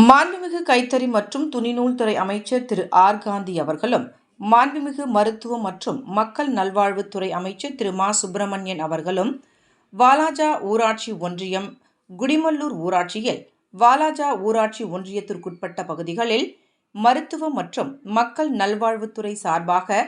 மாண்புமிகு கைத்தறி மற்றும் துணிநூல் துறை அமைச்சர் திரு ஆர். காந்தி அவர்களும் மாண்புமிகு மருத்துவம் மற்றும் மக்கள் நல்வாழ்வுத்துறை அமைச்சர் திரு மா. சுப்பிரமணியன் அவர்களும் வாலாஜா ஊராட்சி ஒன்றியம் குடிமல்லூர் ஊராட்சியில் வாலாஜா ஊராட்சி ஒன்றியத்திற்குட்பட்ட பகுதிகளில் மருத்துவம் மற்றும் மக்கள் நல்வாழ்வுத்துறை சார்பாக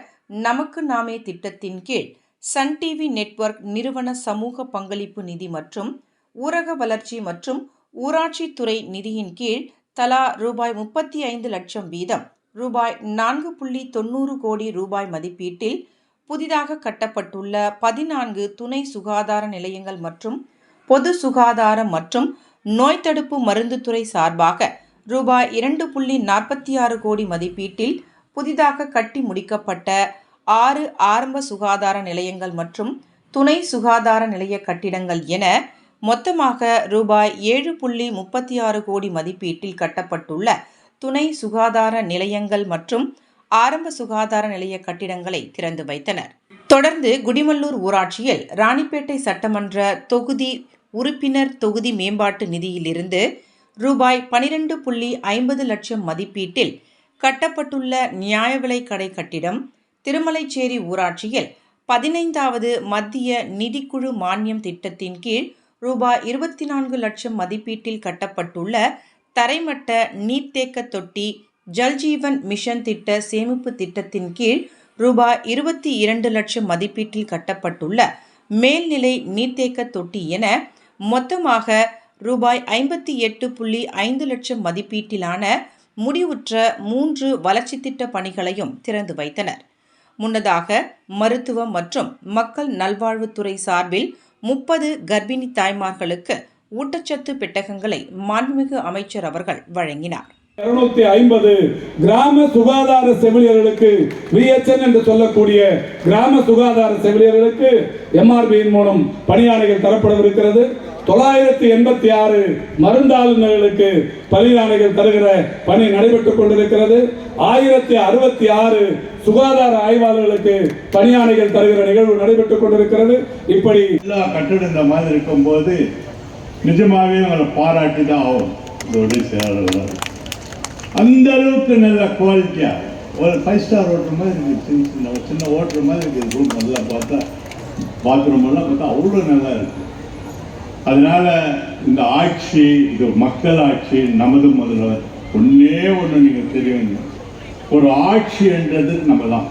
நமக்கு நாமே திட்டத்தின் கீழ் சன் டிவி நெட்வொர்க் நிறுவன சமூக பங்களிப்பு நிதி மற்றும் ஊரக வளர்ச்சி மற்றும் ஊராட்சித்துறை நிதியின் கீழ் தலா ரூபாய் முப்பத்தி ஐந்து லட்சம் வீதம். ரூபாய் நான்கு புள்ளி தொண்ணூறு கோடி ரூபாய் மதிப்பீட்டில் புதிதாக கட்டப்பட்டுள்ள பதினான்கு துணை சுகாதார நிலையங்கள் மற்றும் பொது சுகாதாரம் மற்றும் நோய் தடுப்பு மருந்துத்துறை சார்பாக ரூபாய் இரண்டு புள்ளி நாற்பத்தி ஆறு கோடி மதிப்பீட்டில் புதிதாக கட்டி முடிக்கப்பட்ட ஆறு ஆரம்ப சுகாதார நிலையங்கள் மற்றும் துணை சுகாதார நிலைய கட்டிடங்கள் என மொத்தமாக ரூபாய் ஏழு புள்ளி முப்பத்தி ஆறு கோடி மதிப்பீட்டில் கட்டப்பட்டுள்ள துணை சுகாதார நிலையங்கள் மற்றும் ஆரம்ப சுகாதார நிலைய கட்டிடங்களை திறந்து வைத்தனர். தொடர்ந்து குடிமல்லூர் ஊராட்சியில் ராணிப்பேட்டை சட்டமன்ற தொகுதி உறுப்பினர் தொகுதி மேம்பாட்டு நிதியிலிருந்து ரூபாய் பனிரெண்டு புள்ளி ஐம்பது லட்சம் மதிப்பீட்டில் கட்டப்பட்டுள்ள நியாய விலை கடை கட்டிடம் திருமலைச்சேரி ஊராட்சியில் பதினைந்தாவது மத்திய நிதிக்குழு மானியம் திட்டத்தின் கீழ் ரூபாய் இருபத்தி நான்கு லட்சம் மதிப்பீட்டில் கட்டப்பட்டுள்ள தரைமட்ட நீர்த்தேக்க தொட்டி ஜல்ஜீவன் மிஷன் திட்ட சேமிப்பு திட்டத்தின் கீழ் ரூபாய் இருபத்தி இரண்டு லட்சம் மதிப்பீட்டில் கட்டப்பட்டுள்ள மேல்நிலை நீர்த்தேக்க தொட்டி என மொத்தமாக ரூபாய் ஐம்பத்தி எட்டு புள்ளி ஐந்து லட்சம் மதிப்பீட்டிலான முடிவுற்ற மூன்று வளர்ச்சி திட்ட பணிகளையும் திறந்து வைத்தனர். முன்னதாக மருத்துவம் மற்றும் மக்கள் நல்வாழ்வுத்துறை சார்பில் முப்பது கர்ப்பிணி தாய்மார்களுக்கு ஊட்டச்சத்து பெட்டகங்களை மாண்புமிகு அமைச்சர் அவர்கள் வழங்கினார். இருநூத்தி ஐம்பது கிராம சுகாதார செவிலியர்களுக்கு விஎச்என் என்று சொல்லக்கூடிய கிராம சுகாதார செவிலியர்களுக்கு எம்ஆர்பியின் மூலம் பணியாணைகள் தரப்படவிருக்கிறது. தொள்ளாயிரத்தி எண்பத்தி ஆறு மருந்தாளுநர்களுக்கு பணியாணைகள் தருகிற பணி நடைபெற்றுக் கொண்டிருக்கிறது. ஆயிரத்தி அறுபத்தி ஆறு சுகாதார ஆய்வாளர்களுக்கு பணியாணைகள் தருகிற நிகழ்வு நடைபெற்றுக் கொண்டிருக்கிறது. இப்படி எல்லா கட்டடம் இந்த மாதிரி இருக்கும்போது நிஜமாவே அவரை பாராட்டி தான் ஆகும் செயலாளர்கள் அந்த அளவுக்கு நல்ல குவாலிட்டியாக ஒரு ஃபைவ் ஸ்டார் ஓட்டுற மாதிரி இருக்குது சின்ன சின்ன ஒரு சின்ன ஓட்டுற மாதிரி இருக்குது ரூம் நல்லா பார்த்தா பாத்ரூமெல்லாம் பார்த்தா அவ்வளோ நல்லா இருக்குது அதனால் இந்த ஆட்சி இது மக்கள் ஆட்சி நமது முதல்வர் ஒன்றே ஒன்று நீங்கள் தெரியுங்க. ஒரு ஆட்சி என்றது நம்ம தான்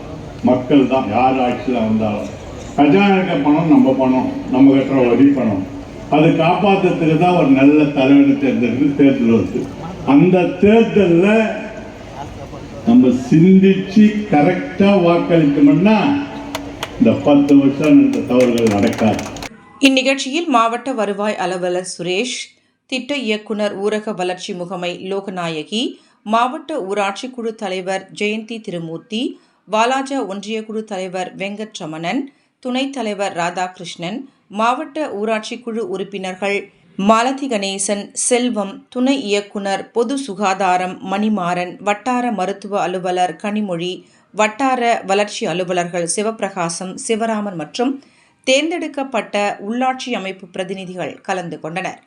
மக்கள் தான் யார் ஆட்சியில் வந்தாலும். கஜானாக்க பணம் நம்ம பணம் நம்ம கட்டுற வரி பணம். அது காப்பாற்றுறதுக்கு தான் ஒரு நல்ல தலைவனை தேர்ந்தெடுத்து தேர்தல் வருது அந்த தேர்தலில் நம்ம சிந்திச்சு கரெக்டாக வாக்களிக்கணும்னா இந்த பத்து வருஷம் இந்த தவறுகள் நடக்காது. இந்நிகழ்ச்சியில் மாவட்ட வருவாய் அலுவலர் சுரேஷ் திட்ட இயக்குனர் ஊரக வளர்ச்சி முகமை லோகநாயகி மாவட்ட ஊராட்சி குழு தலைவர் ஜெயந்தி திருமூர்த்தி வாலாஜா ஒன்றிய குழு தலைவர் வெங்கட்ரமணன் துணைத் தலைவர் ராதாகிருஷ்ணன் மாவட்ட ஊராட்சி குழு உறுப்பினர்கள் மாலதி கணேசன் செல்வம் துணை இயக்குனர் பொது சுகாதாரம் மணிமாறன் வட்டார மருத்துவ அலுவலர் கனிமொழி வட்டார வளர்ச்சி அலுவலர்கள் சிவப்பிரகாசம் சிவராமன் மற்றும் தேர்ந்தெடுக்கப்பட்ட உள்ளாட்சி அமைப்பு பிரதிநிதிகள் கலந்து கொண்டனர்.